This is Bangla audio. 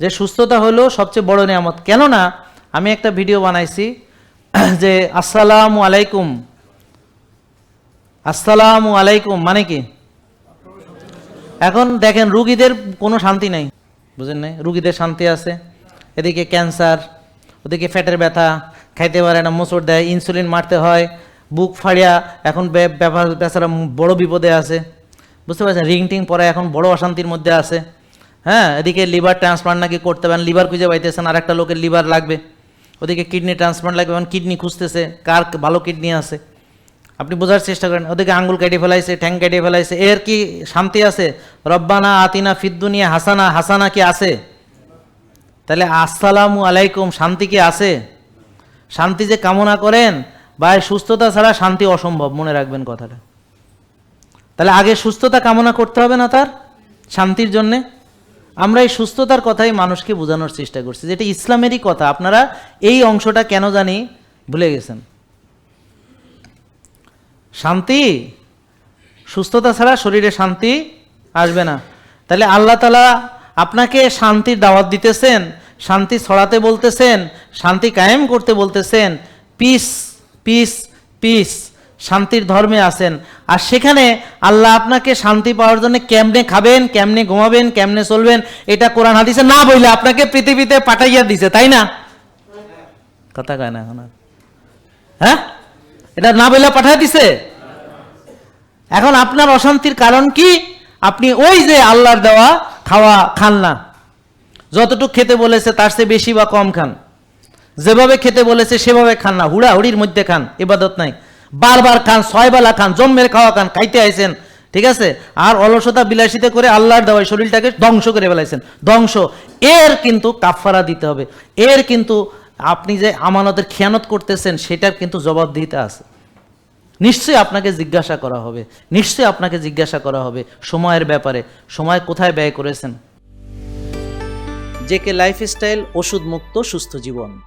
যে সুস্থতা হলো সবচেয়ে বড় নিয়ামত। কেননা, আমি একটা ভিডিও বানাইছি, যে আসসালামু আলাইকুম। আসসালামু আলাইকুম মানে কি? এখন দেখেন, রুগীদের কোনো শান্তি নাই। বুঝেন নাই? রুগীদের শান্তি আছে। এদিকে ক্যান্সার, ওদিকে ফ্যাটের ব্যথা, খাইতে পারে না, মোচড় দেয়, ইনসুলিন মারতে হয়, বুক ফাড়িয়া এখন ব্যাপার বেচারা বড় বিপদে আছে। বুঝতে পারছেন? রিং টিং পরে এখন বড় অশান্তির মধ্যে আছে। হ্যাঁ এদিকে লিভার ট্রান্সপ্লান্ট নাকি করতে পারেন লিভার খুঁজে পাইতেছেন আর একটা লোকের লিভার লাগবে। ওদিকে কিডনি ট্রান্সপ্লান্ট লাগবে এখন কিডনি খুঁজতেছে, কার ভালো কিডনি আছে। আপনি বোঝার চেষ্টা করেন, ওদিকে আঙ্গুল কেটে ফেলাইছে, ঠ্যাং কেটে ফেলাইছে, এর কি শান্তি আছে? রব্বানা আতিনা ফিদ্দুনিয়া হাসানা হাসানা কি আছে? তাহলে আসসালামু আলাইকুম, শান্তি কি আছে? শান্তি যে কামনা করেন এই সুস্থতা ছাড়া শান্তি অসম্ভব, মনে রাখবেন কথাটা। তাহলে আগে সুস্থতা কামনা করতে হবে না তার? শান্তির জন্যে? আমরা এই সুস্থতার কথাই মানুষকে বোঝানোর চেষ্টা করছি, যেটা ইসলামেরই কথা। আপনারা এই অংশটা কেন জানি ভুলে গেছেন। শান্তি? সুস্থতা ছাড়া শরীরে শান্তি আসবে না। তাহলে আল্লাহ তালা আপনাকে শান্তির দাওয়াত দিতেছেন, শান্তি ছড়াতে বলতেছেন, শান্তি কায়েম করতে বলতেছেন পিস পিস পিস শান্তির ধর্মে আছেন। আর সেখানে আল্লাহ আপনাকে শান্তি পাওয়ার জন্য কেমনে খাবেন, কেমনে ঘুমাবেন, কেমনে চলবেন, এটা কোরআন হাদিসে না বইলে আপনাকে পৃথিবীতে পাঠাইয়া দিছে, তাই না? কথা কয় না এখন হ্যাঁ? এটা না বইলে পাঠাই দিছে? এখন আপনার অশান্তির কারণ কি? আপনি ওই যে আল্লাহর দেওয়া খাওয়া খান না। যতটুকু খেতে বলেছে তার চেয়ে বেশি বা কম খান। যেভাবে খেতে বলেছে সেভাবে খান না। হুড়াহুড়ির মধ্যে খান ইবাদত নাই। বারবার খান ছয় বেলা খান জন্মের খাওয়া খান, খাইতে আইছেন, ঠিক আছে? আর অলসতা বিলাসিতে করে আল্লাহর দেওয়া শরীরটাকে ধ্বংস করে ফেলাইছেন। ধ্বংস। এর কিন্তু কাফারা দিতে হবে। এর কিন্তু আপনি যে আমানতের খেয়ানত করতেছেন, সেটার কিন্তু জবাবদিহিতা আছে। নিশ্চয়ই আপনাকে জিজ্ঞাসা করা হবে। নিশ্চয়ই আপনাকে জিজ্ঞাসা করা হবে সময়ের ব্যাপারে। সময় কোথায় ব্যয় করেছেন? জেকে লাইফস্টাইল ওষুধ মুক্ত সুস্থ জীবন।